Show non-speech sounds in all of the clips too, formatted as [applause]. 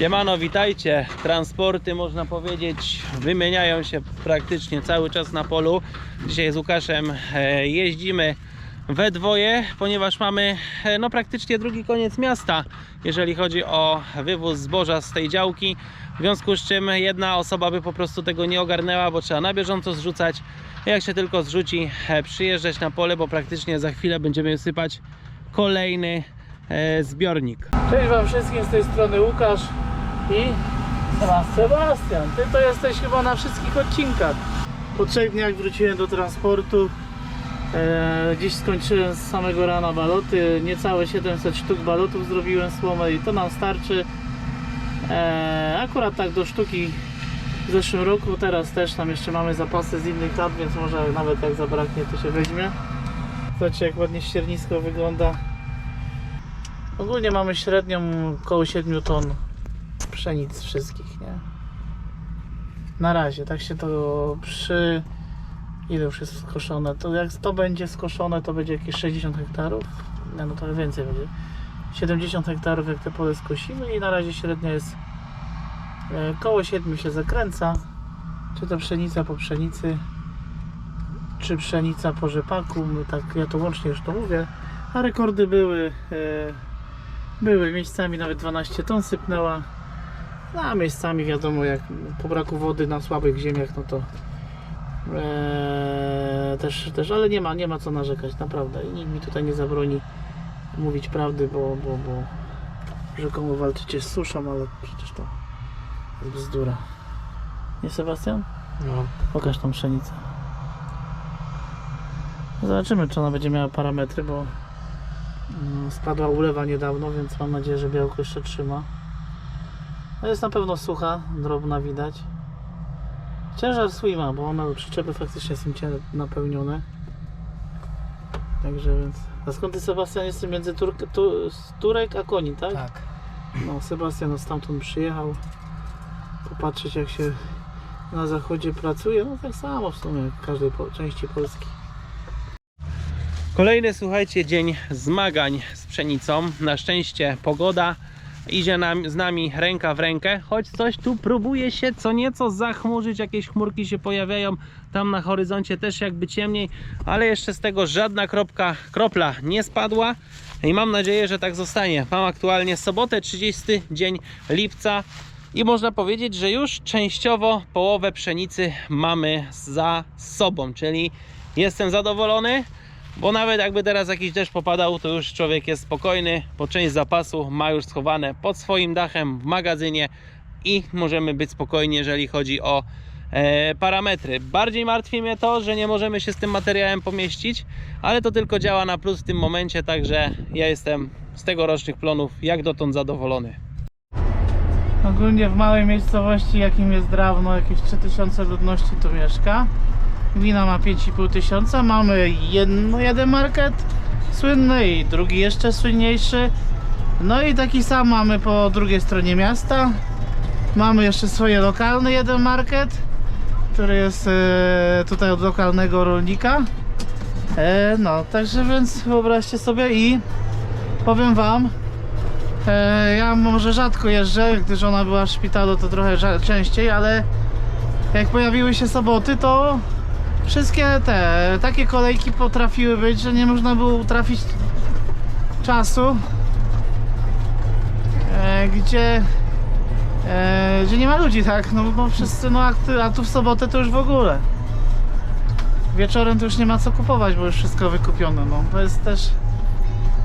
Siemano, witajcie. Transporty, można powiedzieć, wymieniają się praktycznie cały czas na polu. Dzisiaj z Łukaszem e, jeździmy we dwoje, ponieważ mamy e, no, praktycznie drugi koniec miasta, jeżeli chodzi o wywóz zboża z tej działki. W związku z czym jedna osoba by po prostu tego nie ogarnęła, bo trzeba na bieżąco zrzucać. Jak się tylko zrzuci, e, przyjeżdżać na pole, bo praktycznie za chwilę będziemy sypać kolejny zbiornik. Cześć Wam wszystkim, z tej strony Łukasz i Sebastian. Ty to jesteś chyba na wszystkich odcinkach. Po trzech dniach wróciłem do transportu. E, dziś skończyłem z samego rana baloty. Niecałe 700 sztuk balotów zrobiłem słomę i to nam starczy. E, akurat tak do sztuki w zeszłym roku, teraz też tam jeszcze mamy zapasy z innych lat, więc może nawet jak zabraknie to się weźmie. Zobaczcie jak ładnie ściernisko wygląda. Ogólnie mamy średnią około 7 ton pszenic wszystkich, nie? Na razie, tak się to przy... Ile już jest skoszone? To jak to będzie skoszone, to będzie jakieś 60 hektarów. Nie, no trochę więcej będzie. 70 hektarów jak te pole skosimy i na razie średnia jest e, koło 7 się zakręca. Czy to pszenica po pszenicy, czy pszenica po rzepaku. Tak, ja to łącznie już to mówię. A rekordy były e, były miejscami nawet 12 ton sypnęła. No, a miejscami wiadomo, jak po braku wody na słabych ziemiach, no to e, też, też, ale nie ma, nie ma co narzekać, naprawdę. I nikt mi tutaj nie zabroni mówić prawdy, bo, bo, bo rzekomo walczycie z suszą, ale przecież to jest bzdura. Nie Sebastian? No. Pokaż tą pszenicę. Zobaczymy, czy ona będzie miała parametry, bo mm, spadła ulewa niedawno, więc mam nadzieję, że białko jeszcze trzyma. No jest na pewno sucha, drobna widać. Ciężar swima, bo one przyczepy faktycznie są napełnione. Także więc. A skąd ty Sebastian jesteś między tu, Turek a Koni, tak? Tak. No, Sebastian stamtąd przyjechał popatrzeć jak się na zachodzie pracuje. No tak samo w sumie jak w każdej po- części Polski. Kolejny, słuchajcie, dzień zmagań z pszenicą. Na szczęście pogoda idzie nam, z nami ręka w rękę, choć coś tu próbuje się co nieco zachmurzyć, jakieś chmurki się pojawiają, tam na horyzoncie też jakby ciemniej, ale jeszcze z tego żadna kropka, kropla nie spadła. I mam nadzieję, że tak zostanie. Mam aktualnie sobotę, 30 dzień lipca. I można powiedzieć, że już częściowo połowę pszenicy mamy za sobą, czyli jestem zadowolony. Bo nawet jakby teraz jakiś deszcz popadał, to już człowiek jest spokojny, bo część zapasu ma już schowane pod swoim dachem w magazynie i możemy być spokojni, jeżeli chodzi o e, parametry. Bardziej martwi mnie to, że nie możemy się z tym materiałem pomieścić, ale to tylko działa na plus w tym momencie, także ja jestem z tegorocznych plonów jak dotąd zadowolony. Ogólnie w małej miejscowości, jakim jest Drawno, jakieś 3000 ludności tu mieszka. Gmina ma 5,5 tysiąca. Mamy jedno, jeden market słynny i drugi jeszcze słynniejszy. No i taki sam mamy po drugiej stronie miasta. Mamy jeszcze swoje lokalny jeden market, który jest e, tutaj od lokalnego rolnika. E, no, także więc wyobraźcie sobie i powiem wam, E, ja może rzadko jeżdżę, gdyż ona była w szpitalu to trochę częściej, ale jak pojawiły się soboty, to wszystkie te takie kolejki potrafiły być, że nie można było trafić czasu, e, gdzie e, gdzie nie ma ludzi, tak? No bo wszyscy, no a, a tu w sobotę to już w ogóle. Wieczorem to już nie ma co kupować, bo już wszystko wykupione, no. To jest też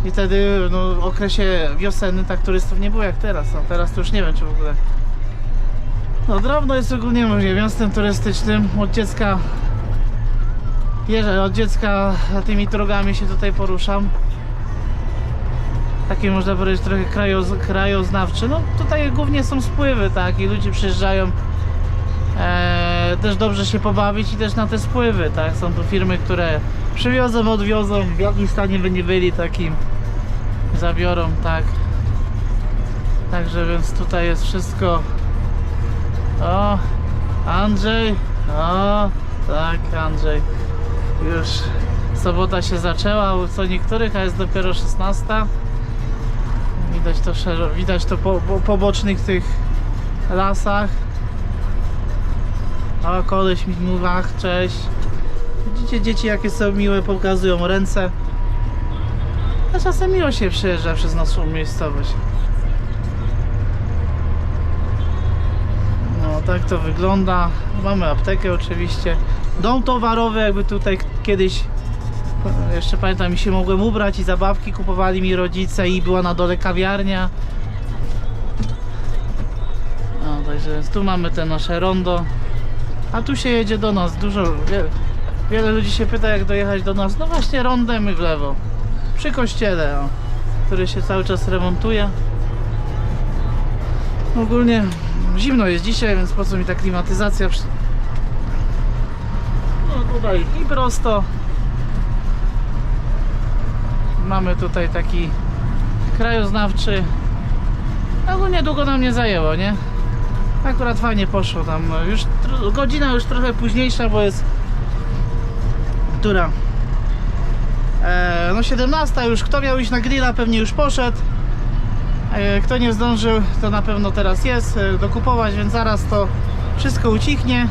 i wtedy no, w okresie wiosenny tak turystów nie było jak teraz. No, teraz to już nie wiem czy w ogóle. No Drobno jest ogólnie może miastem turystycznym. Od dziecka jeżdżę, od dziecka tymi drogami się tutaj poruszam. Taki można powiedzieć trochę krajoz, krajoznawczy. No tutaj głównie są spływy, tak, i ludzie przyjeżdżają e, też dobrze się pobawić i też na te spływy, tak. Są tu firmy, które przywiozą, odwiozą, w jakim stanie by nie byli takim zabiorą, tak. Także więc tutaj jest wszystko. O, Andrzej. O, tak, Andrzej. Już sobota się zaczęła co niektórych, a jest dopiero 16. Widać to, szero, widać to po, po, po bocznych tych lasach. O, koleś mi mówi, cześć. Widzicie, dzieci jakie są miłe, pokazują ręce. A czasem miło się przejeżdża przez naszą miejscowość. No, tak to wygląda. Mamy aptekę oczywiście. Dom towarowy, jakby tutaj kiedyś jeszcze pamiętam, mi się mogłem ubrać i zabawki kupowali mi rodzice i była na dole kawiarnia. No, także tu mamy te nasze rondo. A tu się jedzie do nas dużo. Wiele, wiele ludzi się pyta jak dojechać do nas. No właśnie rondem i w lewo. Przy kościele, o, który się cały czas remontuje. Ogólnie zimno jest dzisiaj, więc po co mi ta klimatyzacja? Tutaj i prosto. Mamy tutaj taki krajoznawczy. No niedługo nam nie zajęło, nie? Akurat fajnie poszło tam. Już godzina już trochę późniejsza, bo jest która? E, no 17 już. Kto miał iść na grilla pewnie już poszedł. E, kto nie zdążył, to na pewno teraz jest e, dokupować, więc zaraz to wszystko ucichnie.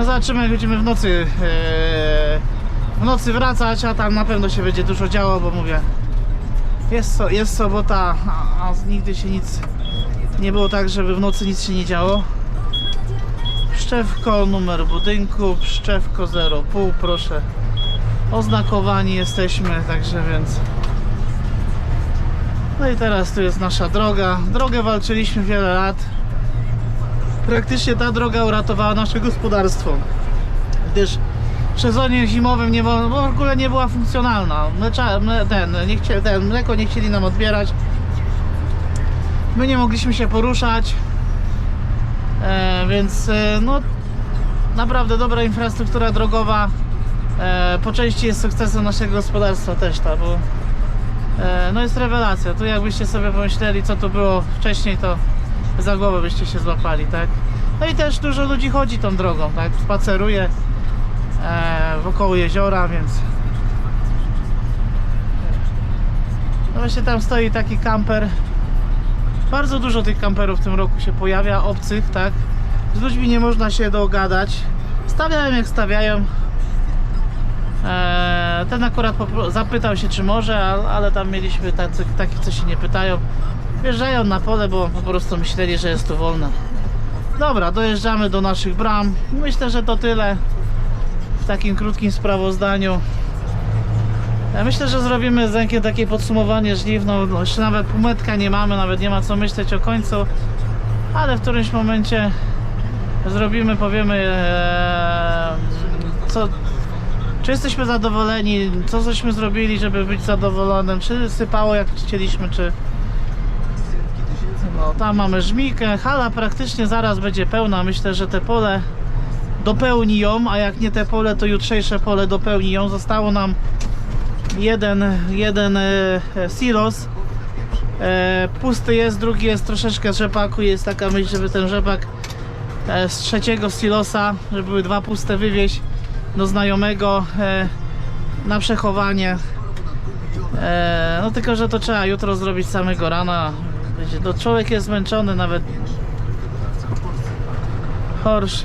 No zobaczymy, będziemy w nocy e, w nocy wracać, a tam na pewno się będzie dużo działo, bo mówię jest, so, jest sobota, a, a nigdy się nic nie było tak, żeby w nocy nic się nie działo. Pszczewko, numer budynku, Pszczewko 0,5, proszę. Oznakowani jesteśmy, także więc. No i teraz tu jest nasza droga. Drogę walczyliśmy wiele lat. Praktycznie ta droga uratowała nasze gospodarstwo. Gdyż w sezonie zimowym nie, w ogóle nie była funkcjonalna. Mlecza, mle, ten, nie chcie, ten, mleko nie chcieli nam odbierać. My nie mogliśmy się poruszać. E, więc e, no naprawdę dobra infrastruktura drogowa e, po części jest sukcesem naszego gospodarstwa też ta, bo e, no jest rewelacja. Tu jakbyście sobie pomyśleli co tu było wcześniej to za głowę byście się złapali, tak? No i też dużo ludzi chodzi tą drogą, tak? Spaceruje e, wokoło jeziora, więc no właśnie tam stoi taki kamper bardzo dużo tych kamperów w tym roku się pojawia, obcych, tak? Z ludźmi nie można się dogadać. Stawiają jak stawiają. Eee, ten akurat zapytał się, czy może, ale, tam mieliśmy takich, co się nie pytają. Wjeżdżają na pole, bo po prostu myśleli, że jest tu wolne. Dobra, dojeżdżamy do naszych bram. Myślę, że to tyle w takim krótkim sprawozdaniu. Ja myślę, że zrobimy z takie podsumowanie żniw. No, jeszcze nawet półmetka nie mamy, nawet nie ma co myśleć o końcu, ale w którymś momencie zrobimy, powiemy e, co, czy jesteśmy zadowoleni, co żeśmy zrobili, żeby być zadowolonym, czy sypało jak chcieliśmy, czy no tam mamy żmikę, hala praktycznie zaraz będzie pełna, myślę, że te pole dopełni ją, a jak nie te pole, to jutrzejsze pole dopełni ją, zostało nam jeden, jeden e, e, silos. E, pusty jest, drugi jest troszeczkę rzepaku. Jest taka myśl, żeby ten rzepak e, z trzeciego silosa, żeby były dwa puste wywieźć do znajomego e, na przechowanie. E, no tylko, że to trzeba jutro zrobić samego rana Wiecie, to człowiek jest zmęczony nawet Horsz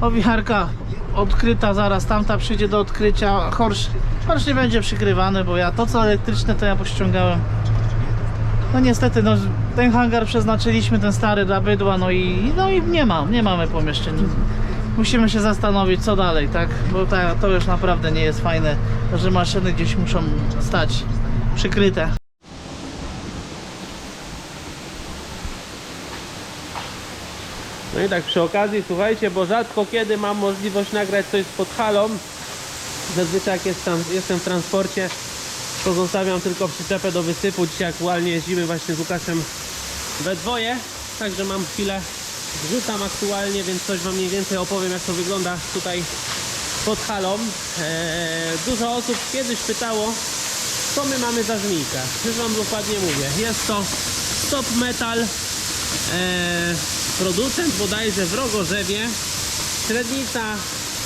Owiarka odkryta zaraz, tamta przyjdzie do odkrycia. Horsz, horsz nie będzie przykrywany, bo ja to co elektryczne to ja pościągałem. No niestety, no, ten hangar przeznaczyliśmy, ten stary dla bydła, no i, no i nie ma, nie mamy pomieszczeń. Musimy się zastanowić co dalej, tak? Bo ta, to już naprawdę nie jest fajne, że maszyny gdzieś muszą stać przykryte. No i tak przy okazji, słuchajcie, bo rzadko kiedy mam możliwość nagrać coś pod halą. Zazwyczaj jak jestem, jestem w transporcie, to zostawiam tylko przyczepę do wysypu. Dzisiaj aktualnie jeździmy właśnie z Łukaszem we dwoje, także mam chwilę, wrzucam aktualnie, więc coś wam mniej więcej opowiem jak to wygląda tutaj pod halą. Eee, dużo osób kiedyś pytało, co my mamy za żmijkę. Już wam dokładnie mówię. Jest to Stop Metal e, producent bodajże w Rogorzewie. Średnica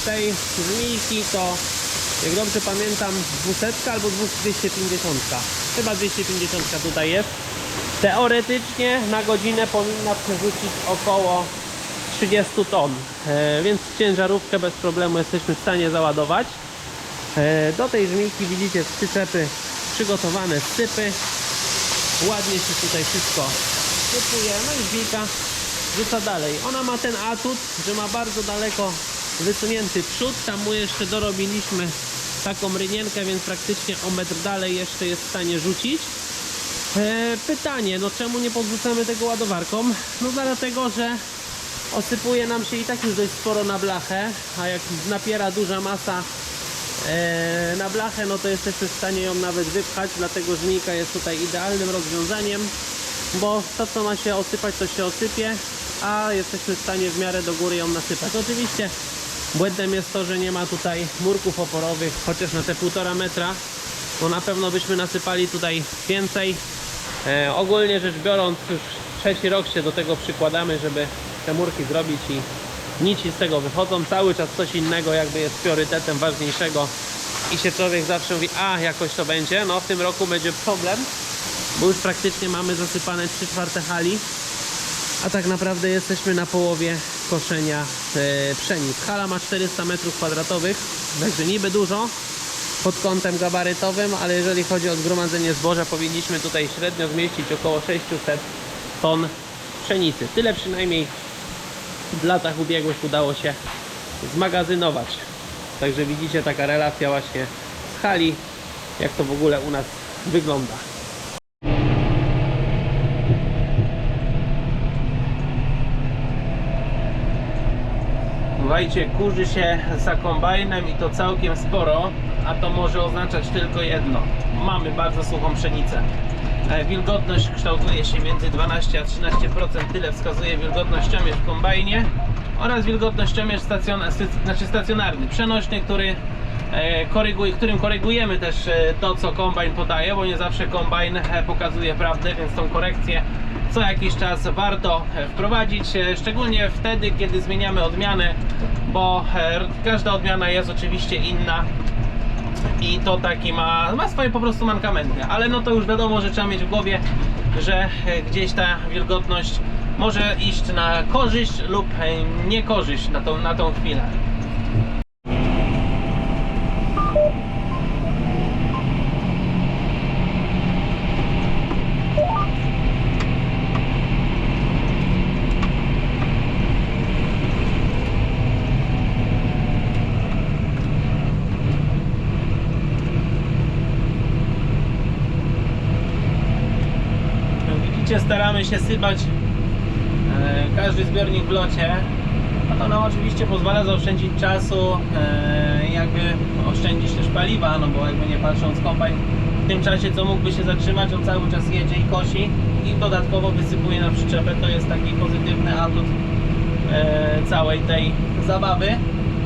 tej żmijki to, jak dobrze pamiętam, 200 albo 250. Chyba 250 tutaj jest. Teoretycznie na godzinę powinna przerzucić około 30 ton, e, więc ciężarówkę bez problemu jesteśmy w stanie załadować. E, Do tej żmijki widzicie przyczepy przygotowane sypy. Ładnie się tutaj wszystko sypuje, no i żmijka rzuca dalej. Ona ma ten atut, że ma bardzo daleko wysunięty przód. Tam mu jeszcze dorobiliśmy taką rynienkę, więc praktycznie o metr dalej jeszcze jest w stanie rzucić. E, pytanie, no czemu nie podrzucamy tego ładowarką? No dlatego, że osypuje nam się i tak już dość sporo na blachę, a jak napiera duża masa e, na blachę, no to jesteśmy w stanie ją nawet wypchać, dlatego żmijka jest tutaj idealnym rozwiązaniem, bo to co ma się osypać, to się osypie, a jesteśmy w stanie w miarę do góry ją nasypać. Oczywiście błędem jest to, że nie ma tutaj murków oporowych, chociaż na te półtora metra, bo na pewno byśmy nasypali tutaj więcej. E, ogólnie rzecz biorąc, już trzeci rok się do tego przykładamy, żeby te murki zrobić i nici z tego wychodzą. Cały czas coś innego jakby jest priorytetem ważniejszego i się człowiek zawsze mówi, a jakoś to będzie. No w tym roku będzie problem, bo już praktycznie mamy zasypane 3 czwarte hali, a tak naprawdę jesteśmy na połowie koszenia e, pszenic. Hala ma 400 m2, także niby dużo, pod kątem gabarytowym, ale jeżeli chodzi o zgromadzenie zboża, powinniśmy tutaj średnio zmieścić około 600 ton pszenicy. Tyle przynajmniej w latach ubiegłych udało się zmagazynować. Także widzicie taka relacja właśnie z hali, jak to w ogóle u nas wygląda. Słuchajcie, kurzy się za kombajnem i to całkiem sporo, a to może oznaczać tylko jedno. Mamy bardzo suchą pszenicę. E, Wilgotność kształtuje się między 12 a 13%, tyle wskazuje wilgotnościomierz w kombajnie oraz wilgotnościomierz stacjon, znaczy stacjonarny, przenośny, który e, koryguje, którym korygujemy też e, to, co kombajn podaje, bo nie zawsze kombajn pokazuje prawdę, więc tą korekcję co jakiś czas warto e, wprowadzić, e, szczególnie wtedy, kiedy zmieniamy odmianę, bo e, każda odmiana jest oczywiście inna i to taki ma, ma swoje po prostu mankamenty, ale no to już wiadomo, że trzeba mieć w głowie, że gdzieś ta wilgotność może iść na korzyść lub niekorzyść na tą, na tą chwilę. Jak staramy się sypać e, każdy zbiornik w locie. A to nam oczywiście pozwala zaoszczędzić czasu, e, jakby oszczędzić też paliwa, no bo jakby nie patrząc kombajn w tym czasie co mógłby się zatrzymać, on cały czas jedzie i kosi i dodatkowo wysypuje na przyczepę, to jest taki pozytywny atut e, całej tej zabawy.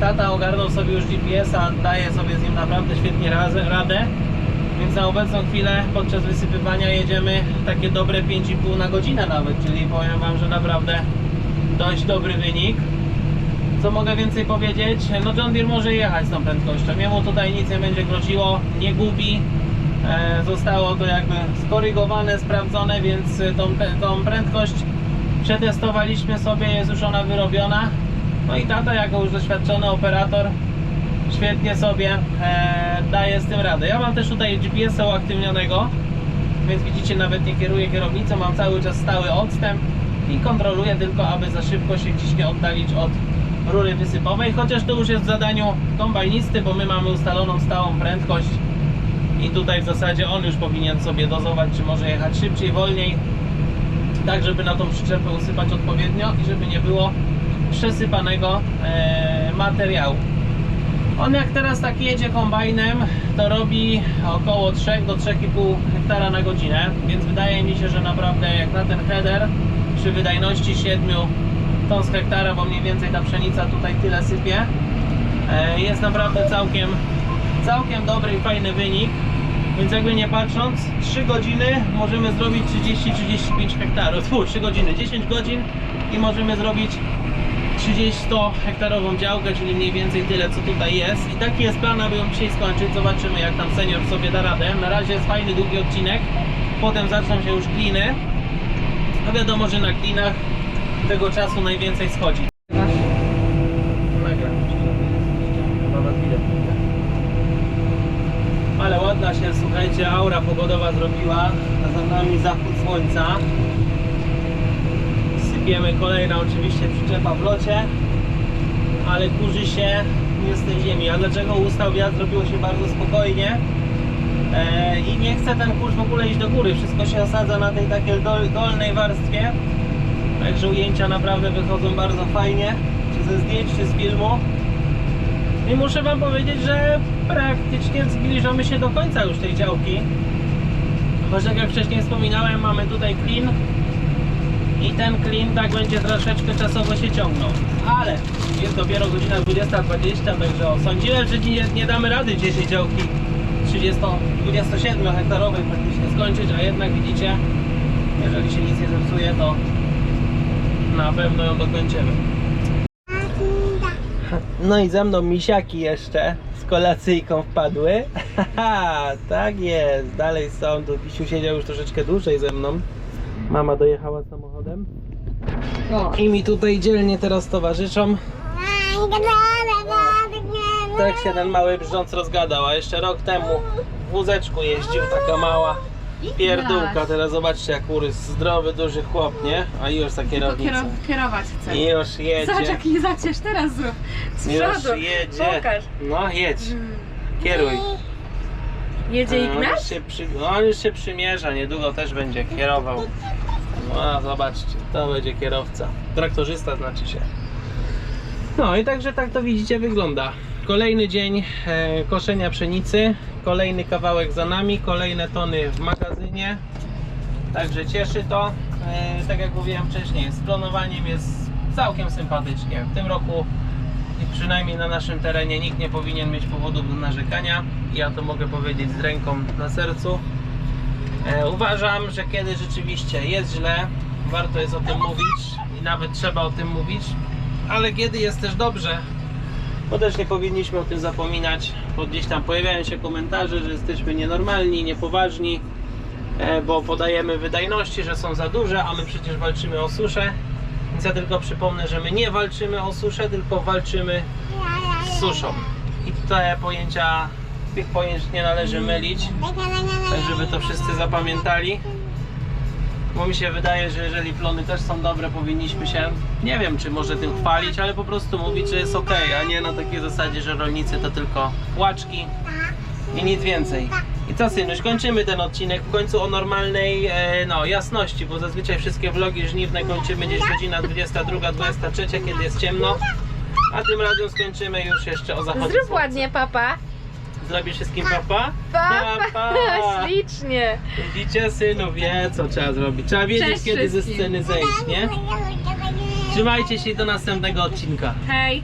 Tata ogarnął sobie już GPS-a, daje sobie z nim naprawdę świetnie radę. Więc na obecną chwilę podczas wysypywania jedziemy takie dobre 5,5 na godzinę nawet, czyli powiem Wam, że naprawdę dość dobry wynik. Co mogę więcej powiedzieć? No John Deere może jechać z tą prędkością. Jemu tutaj nic nie będzie groziło, nie gubi. E, zostało to jakby skorygowane, sprawdzone, więc tą, tą prędkość przetestowaliśmy sobie, jest już ona wyrobiona. No i tata jako już doświadczony operator świetnie sobie e, daje z tym radę. Ja mam też tutaj GPS-a uaktywnionego, więc widzicie, nawet nie kieruję kierownicą, mam cały czas stały odstęp i kontroluję tylko, aby za szybko się gdzieś nie oddalić od rury wysypowej, chociaż to już jest w zadaniu kombajnisty, bo my mamy ustaloną stałą prędkość i tutaj w zasadzie on już powinien sobie dozować, czy może jechać szybciej, wolniej, tak żeby na tą przyczepę usypać odpowiednio i żeby nie było przesypanego e, materiału. On jak teraz tak jedzie kombajnem, to robi około 3 do 3,5 hektara na godzinę, więc wydaje mi się, że naprawdę jak na ten header przy wydajności 7 ton z hektara, bo mniej więcej ta pszenica tutaj tyle sypie, e, jest naprawdę całkiem, całkiem dobry i fajny wynik. Więc jakby nie patrząc, 3 godziny możemy zrobić 30-35 hektarów. Fu, 3 godziny, 10 godzin i możemy zrobić 30-100 hektarową działkę, czyli mniej więcej tyle co tutaj jest. I taki jest plan, aby ją dzisiaj skończyć. Zobaczymy jak tam senior sobie da radę. Na razie jest fajny, długi odcinek. Potem zaczną się już kliny. No wiadomo, że na klinach tego czasu najwięcej schodzi. Ale ładna się, słuchajcie, aura pogodowa zrobiła. Za nami zachód słońca. Sypiemy kolejna oczywiście przyczepa w locie, ale kurzy się nie z tej ziemi. A dlaczego ustał wiatr? Zrobiło się bardzo spokojnie. E, I nie chce ten kurz w ogóle iść do góry. Wszystko się osadza na tej takiej dol, dolnej warstwie. Także ujęcia naprawdę wychodzą bardzo fajnie. Czy ze zdjęć, czy z filmu. I muszę Wam powiedzieć, że praktycznie zbliżamy się do końca już tej działki. Choć tak jak wcześniej wspominałem, mamy tutaj klin. I ten klin tak będzie troszeczkę czasowo się ciągnął. Ale jest dopiero godzina 20.20, także sądziłem, że nie, nie damy rady dzisiejszej działki 30, 27 hektarowej praktycznie skończyć, a jednak widzicie, jeżeli się nic nie zepsuje, to na pewno ją dokończymy. No i ze mną misiaki jeszcze z kolacyjką wpadły. [laughs] Tak jest, dalej są. Tu Pisiu siedział już troszeczkę dłużej ze mną. Mama dojechała samochodem. O, I mi tutaj dzielnie teraz towarzyszą. Tak się ten mały brzdąc rozgadał, a jeszcze rok temu w wózeczku jeździł taka mała pierdółka. Teraz zobaczcie jak urósł zdrowy, duży chłop, nie? A już za Tylko kierownicą. kiero- kierować chcę. I już Zobacz jedzie. jaki zacierz teraz zrób. Z Już przodu. jedzie. Pokaż. No jedź. Kieruj. Jedzie On już, się przy, on już się przymierza, niedługo też będzie kierował. No, zobaczcie, to będzie kierowca. Traktorzysta znaczy się. No i także tak to widzicie wygląda. Kolejny dzień e, koszenia pszenicy, kolejny kawałek za nami, kolejne tony w magazynie. Także cieszy to. E, tak jak mówiłem wcześniej, z planowaniem jest całkiem sympatycznie. W tym roku przynajmniej na naszym terenie nikt nie powinien mieć powodów do narzekania. Ja to mogę powiedzieć z ręką na sercu. E, uważam, że kiedy rzeczywiście jest źle, warto jest o tym mówić i nawet trzeba o tym mówić, ale kiedy jest też dobrze, to też nie powinniśmy o tym zapominać, bo gdzieś tam pojawiają się komentarze, że jesteśmy nienormalni, niepoważni, e, bo podajemy wydajności, że są za duże, a my przecież walczymy o suszę. Więc ja tylko przypomnę, że my nie walczymy o suszę, tylko walczymy z suszą. I te pojęcia, tych pojęć nie należy mylić, tak żeby to wszyscy zapamiętali. Bo mi się wydaje, że jeżeli plony też są dobre, powinniśmy się, nie wiem czy może tym chwalić, ale po prostu mówić, że jest ok, a nie na takiej zasadzie, że rolnicy to tylko płaczki i nic więcej. I co synuś, kończymy ten odcinek w końcu o normalnej e, no, jasności, bo zazwyczaj wszystkie vlogi żniwne kończymy gdzieś godzina 22, 23, kiedy jest ciemno. A tym razem skończymy już jeszcze o zachodzie Zrób słońca. ładnie, papa. Zrobisz wszystkim papa? Papa, [laughs] ślicznie. Widzicie, synu wie co trzeba zrobić. Trzeba wiedzieć Cześć kiedy ze wszystkim. sceny zejść, nie? Trzymajcie się i do następnego odcinka. Hej.